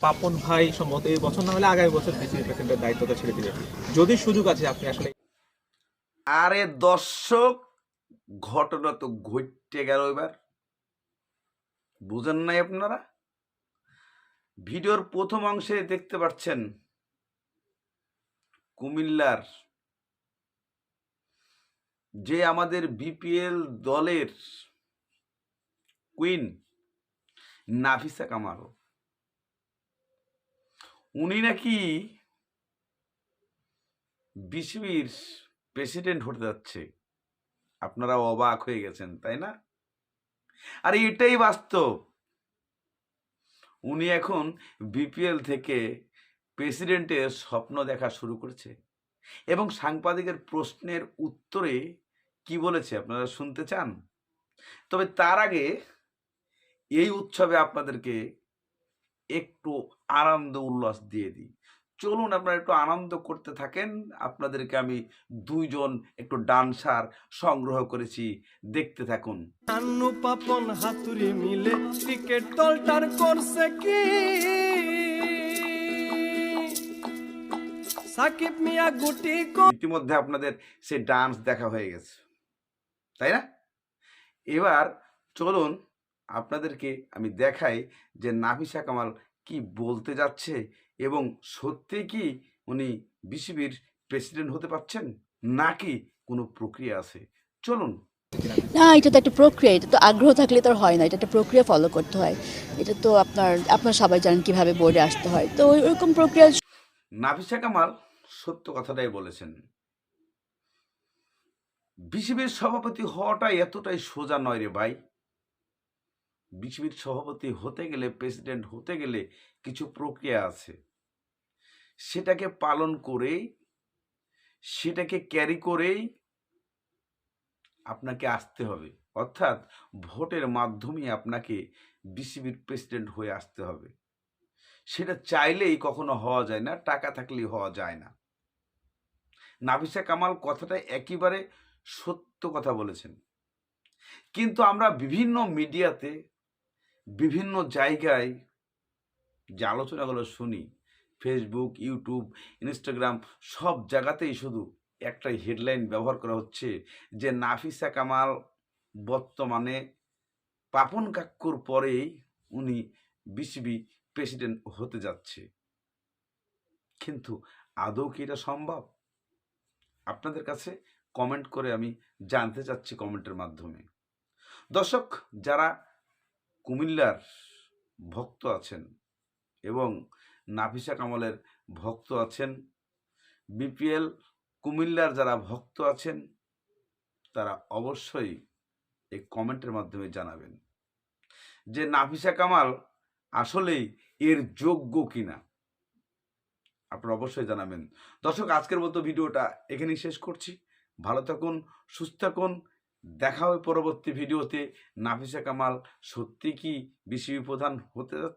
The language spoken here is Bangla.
পাপন ভাই সম্ভবত এই বছর না হলে আগামী বছর বিসিবি প্রেসিডেন্টের দায়িত্বটা ছেড়ে দিবে। যদি সুযোগ আছে, আপনি আসলে আরে দর্শক, ঘটনা তো ঘটতে গেল এবার। বুঝেন নাই আপনারা? ভিডিওর প্রথম অংশে দেখতে পাচ্ছেন কুমিল্লার যে আমাদের বিপিএল দলের কুইন নাফিসা কামাল। উনি নাকি বিসিবির প্রেসিডেন্ট হতে যাচ্ছে। আপনারা অবাক হয়ে গেছেন, তাই না? আর এটাই বাস্তব। উনি এখন বিপিএল থেকে প্রেসিডেন্টের স্বপ্ন দেখা শুরু করেছে এবং সাংবাদিকের প্রশ্নের উত্তরে কি বলেছে, আপনারা শুনতে চান? তবে তার আগে এই উৎসবে আপনাদেরকে একটু আনন্দ উল্লাস দিয়ে দিই। চলুন আপনারা একটু আনন্দ করতে থাকেন। আপনাদেরকে আমি দুইজন একটু ডান্সার সংগ্রহ করেছি। দেখতে থাকুন। পাপন হাতুরি মিলে ক্রিকেট দলটার করছে কি? সাকিব মিয়া গুটি ইতিমধ্যে আপনাদের সেই ডান্স দেখা হয়ে গেছে। তাই না? এবার চলুন আপনাদেরকে আমি দেখাই যে নাফিসা কামাল কি বলতে যাচ্ছে এবং সত্যি কি উনি বিসিবির প্রেসিডেন্ট হতে পারছেন নাকি কোনো প্রক্রিয়া আছে? চলুন। না এটা তো একটা প্রক্রিয়া এটা তো আগ্রহ থাকলে তো হয় না এটা একটা প্রক্রিয়া ফলো করতে হয়। এটা তো আপনার আপনার সবাই জানেন কীভাবে বোর্ডে আসতে হয়। তো ওই- ওইরকম প্রক্রিয়া নাফিসা কামাল সত্য কথাটাই বলেছেন। বিসিবির সভাপতি হওয়াটা এতটাই সোজা নয় রে ভাই। বিসিবির সভাপতি হতে গেলে, প্রেসিডেন্ট হতে গেলে কিছু প্রক্রিয়া আছে। সেটাকে পালন করেই, সেটাকে ক্যারি করেই আপনাকে আসতে হবে। অর্থাৎ ভোটের মাধ্যমে আপনাকে বিসিবির প্রেসিডেন্ট হয়ে আসতে হবে। সেটা চাইলেই কখনো হওয়া যায় না, টাকা থাকলেই হওয়া যায় না। নাফিসা কামাল কথাটা একেবারে সত্য কথা বলেছেন। কিন্তু আমরা বিভিন্ন মিডিয়াতে বিভিন্ন জায়গায় যে আলোচনাগুলো শুনি ফেসবুক ইউটিউব ইনস্টাগ্রাম সব জায়গাতেই শুধু একটাই হেডলাইন ব্যবহার করা হচ্ছে যে নাফিসা কামাল বর্তমানে পাপন কাক্কুর পরেই উনি বিসিবি প্রেসিডেন্ট হতে যাচ্ছে। কিন্তু আদৌ কি এটা সম্ভব? আপনাদের কাছে কমেন্ট করে আমি জানতে চাচ্ছি কমেন্টের মাধ্যমে। দর্শক, যারা কুমিল্লার ভক্ত আছেন এবং নাফিসা কামালের ভক্ত আছেন। বিপিএল কুমিল্লার যারা ভক্ত আছেন, তারা অবশ্যই এই কমেন্টের মাধ্যমে জানাবেন যে নাফিসা কামাল আসলেই এর যোগ্য কিনা। আপনারা অবশ্যই জানাবেন। দর্শক, আজকের মতো ভিডিওটা এখানেই শেষ করছি। ভালো থাকুন, সুস্থ থাকুন। দেখা হবে পরবর্তী ভিডিওতে নাফিসা কামাল সত্যি কি বিসিবি প্রধান হতে যাচ্ছে?